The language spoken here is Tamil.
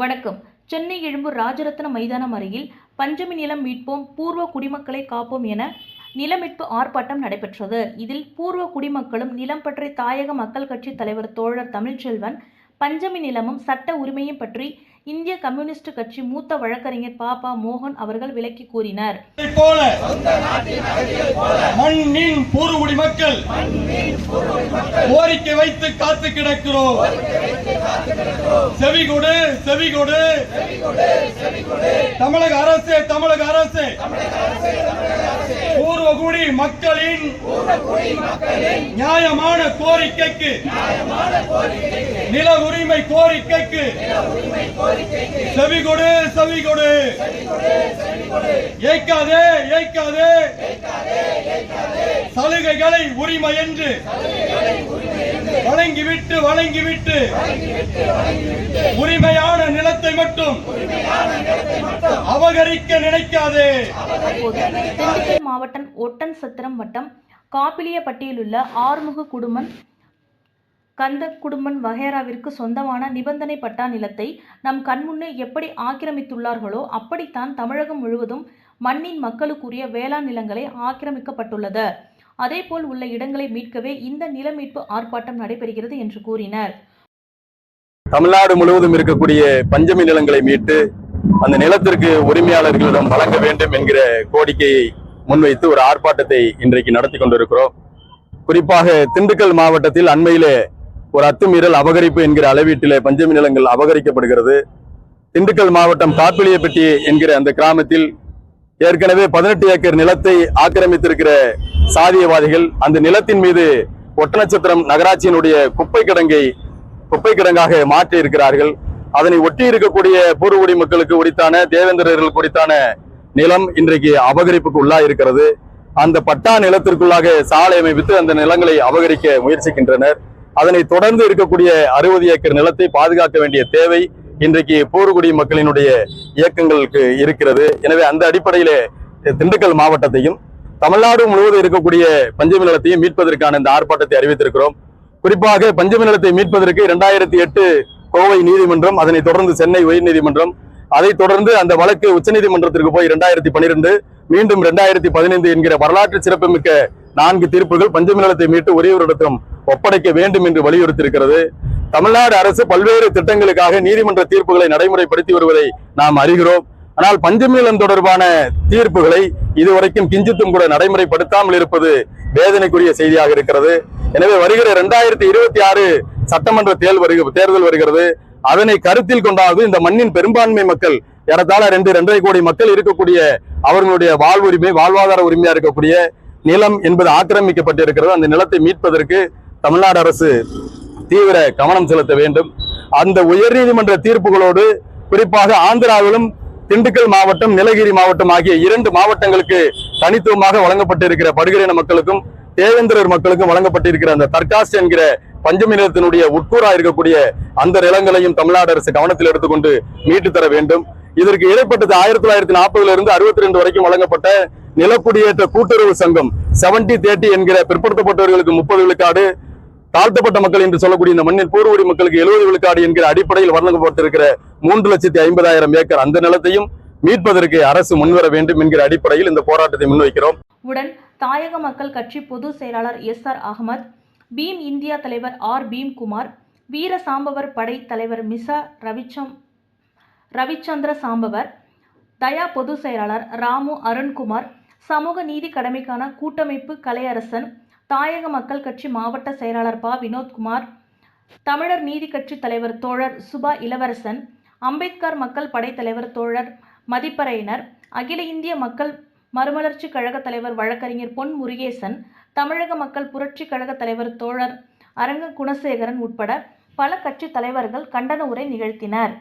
வணக்கம். சென்னை எழும்பூர் ராஜரத்ன மைதானம் அருகில் பஞ்சமி நிலம் மீட்போம் பூர்வ குடிமக்களை காப்போம் என நிலமீட்பு ஆர்ப்பாட்டம் நடைபெற்றது. இதில் பூர்வ குடிமக்களும் நிலம் பற்றி தாயக மக்கள் கட்சி தலைவர் தோழர் தமிழ்ச்செல்வன் பஞ்சமி நிலமும் சட்ட உரிமையும் பற்றி இந்திய கம்யூனிஸ்ட் கட்சி மூத்த வழக்கறிஞர் பாபா மோகன் அவர்கள் விளக்கி கூறினர். மண்ணின் பூர்வகுடி மக்கள். கோரிக்கை வைத்து காத்து கிடக்கிறோம். செவிகொடு செவிகொடு. தமிழக அரசு தமிழக அரசு. பூர்வகுடி மக்களின் நியாயமான கோரிக்கைக்கு நில உரிமை கோரிக்கைக்கு செவிகொடு செவிகொடு ஏய்க்காதே ஏய்க்காதே. சலுகைகளை உரிமை என்று வழங்கிவிட்டு வழங்கிவிட்டு உரிமையான நிலத்தை மட்டும் அபகரிக்க நினைக்காதே. மாவட்டம் ஒட்டன் சத்திரம் வட்டம் காப்பிலியப்பட்டியிலுள்ள ஆறுமுக குடும்பம் கந்த குடும்பன் வகேராவிற்கு சொந்தமான நிபந்தனை பட்டா நிலத்தை நம் கண்முன்னே எப்படி ஆக்கிரமித்துள்ளார்களோ அப்படித்தான் தமிழகம் முழுவதும் மண்ணின் மக்களுக்குரிய வேளாண் நிலங்களை ஆக்கிரமிக்கப்பட்டுள்ளது. அதேபோல் உள்ள இடங்களை மீட்கவே இந்த நில மீட்பு ஆர்ப்பாட்டம் நடைபெறுகிறது என்று கூறினர். தமிழ்நாடு முழுவதும் இருக்கக்கூடிய பஞ்சமி நிலங்களை மீட்டு அந்த நிலத்திற்கு உரிமையாளர்களிடம் வழங்க வேண்டும் என்கிற கோரிக்கையை முன்வைத்து ஒரு ஆர்ப்பாட்டத்தை இன்றைக்கு நடத்தி கொண்டிருக்கிறோம். குறிப்பாக திண்டுக்கல் மாவட்டத்தில் அண்மையிலே ஒரு அத்துமீறல் அபகரிப்பு என்கிற அளவீட்டிலே பஞ்சமி நிலங்கள் அபகரிக்கப்படுகிறது. திண்டுக்கல் மாவட்டம் காப்பிலியப்பட்டி என்கிற அந்த கிராமத்தில் ஏற்கனவே பதினெட்டு ஏக்கர் நிலத்தை ஆக்கிரமித்திருக்கிற சாதியவாதிகள் அந்த நிலத்தின் மீது ஒட்டநட்சத்திரம் நகராட்சியினுடைய குப்பை கிடங்கை குப்பை கிடங்காக மாற்றி இருக்கிறார்கள் அதனை ஒட்டி இருக்கக்கூடிய பூர்வகுடி மக்களுக்கு உரித்தான தேவேந்திரர்கள் குறித்தான நிலம் இன்றைக்கு அபகரிப்புக்கு உள்ளா இருக்கிறது அந்த பட்டா நிலத்திற்குள்ளாக சாலை அமைத்து அந்த நிலங்களை அபகரிக்க முயற்சிக்கின்றனர். அதனை தொடர்ந்து இருக்கக்கூடிய அறுபது ஏக்கர் நிலத்தை பாதுகாக்க வேண்டிய தேவை இன்றைக்கு போர்குடி மக்களினுடைய இயக்கங்களுக்கு இருக்கிறது. எனவே அந்த அடிப்படையிலே திண்டுக்கல் மாவட்டத்தையும் தமிழ்நாடு முழுவதும் இருக்கக்கூடிய பஞ்சமி நிலத்தையும் மீட்பதற்கான இந்த ஆர்ப்பாட்டத்தை அறிவித்திருக்கிறோம். குறிப்பாக பஞ்சமி நிலத்தை மீட்பதற்கு இரண்டாயிரத்தி எட்டு கோவை நீதிமன்றம் அதனை தொடர்ந்து சென்னை உயர்நீதிமன்றம் அதை தொடர்ந்து அந்த வழக்கு உச்சநீதிமன்றத்திற்கு போய் இரண்டாயிரத்தி பன்னிரெண்டு மீண்டும் இரண்டாயிரத்தி பதினைந்து என்கிற வரலாற்று சிறப்புமிக்க நான்கு தீர்ப்புகள் பஞ்சமி நிலத்தை மீட்டு உரியவரிடத்திடம் ஒப்படைக்க வேண்டும் என்று வலியுறுத்தியிருக்கிறது. தமிழ்நாடு அரசு பல்வேறு திட்டங்களுக்காக நீதிமன்ற தீர்ப்புகளை நடைமுறைப்படுத்தி வருவதை நாம் அறிகிறோம். ஆனால் பஞ்சமி தொடர்பான தீர்ப்புகளை இதுவரைக்கும் கிஞ்சித்தும் கூட நடைமுறைப்படுத்தாமல் இருப்பது வேதனைக்குரிய செய்தியாக இருக்கிறது. எனவே வருகிற இரண்டாயிரத்தி இருபத்தி ஆறு சட்டமன்ற தேர்தல் வருக தேர்தல் வருகிறது. அதனை கருத்தில் கொண்டாவது இந்த மண்ணின் பெரும்பான்மை மக்கள் ஏறத்தாழ ரெண்டு ரெண்டரை கோடி மக்கள் இருக்கக்கூடிய அவர்களுடைய வாழ்வுரிமை வாழ்வாதார உரிமையா இருக்கக்கூடிய நிலம் என்பது ஆக்கிரமிக்கப்பட்டிருக்கிறது. அந்த நிலத்தை மீட்பதற்கு தமிழ்நாடு அரசு தீவிர கவனம் செலுத்த வேண்டும். அந்த உயர்நீதிமன்ற தீர்ப்புகளோடு குறிப்பாக ஆந்திராவிலும் திண்டுக்கல் மாவட்டம் நீலகிரி மாவட்டம் ஆகிய இரண்டு மாவட்டங்களுக்கு தனித்துவமாக வழங்கப்பட்டிருக்கிற படுகிரின மக்களுக்கும் தேவேந்திரர் மக்களுக்கும் வழங்கப்பட்டிருக்கிற அந்த தற்காஸ்ட் என்கிற பஞ்சமி நிலத்தினுடைய உட்கூறா இருக்கக்கூடிய அந்த நிலங்களையும் தமிழ்நாடு அரசு கவனத்தில் எடுத்துக்கொண்டு மீட்டு தர வேண்டும். இதற்கு இடைப்பட்டது ஆயிரத்தி தொள்ளாயிரத்தி நாற்பதுல இருந்து அறுபத்தி ரெண்டு வரைக்கும் வழங்கப்பட்ட நிலக்குடியேற்ற கூட்டுறவு சங்கம் செவன்டி தேர்ட்டி என்கிற பிற்படுத்தப்பட்டவர்களுக்கு முப்பது விழுக்காடு தாழ்த்தப்பட்ட மக்கள் என்று சொல்லக்கூடிய இந்த மண்ணின் பூர்வடி மக்களுக்கு எழுபது விழுக்காடு என்கிற அடிப்படையில் வழங்கப்பட்டிருக்கிற மூன்று லட்சத்தி ஐம்பதாயிரம் ஏக்கர் அந்த நிலத்தையும் மீட்பதற்கு அரசு முன்வர வேண்டும் என்கிற அடிப்படையில் இந்த போராட்டத்தை முன்வைக்கிறோம். உடன் தாயக மக்கள் கட்சி பொதுச் செயலாளர் S R Ahamed Bhim India தலைவர் ஆர். பீம்குமார் வீர சாம்பவர் படை தலைவர் மிசா ரவிச்சம் ரவிச்சந்திர சாம்பவர் தயா பொதுச் செயலாளர் ராமு அருண்குமார் சமூக நீதி கடமைக்கான கூட்டமைப்பு கலையரசன் தாயக மக்கள் கட்சி மாவட்ட செயலாளர் பா. வினோத்குமார் தமிழர் நீதி கட்சி தலைவர் தோழர் சுபா இளவரசன் அம்பேத்கர் மக்கள் படைத்தலைவர் தோழர் மதிப்பறையினர் அகில இந்திய மக்கள் மறுமலர்ச்சி கழக தலைவர் வழக்கறிஞர் பொன் முருகேசன் தமிழக மக்கள் புரட்சி கழக தலைவர் தோழர் அரங்க குணசேகரன் உட்பட பல கட்சி தலைவர்கள் கண்டன உரை நிகழ்த்தினர்.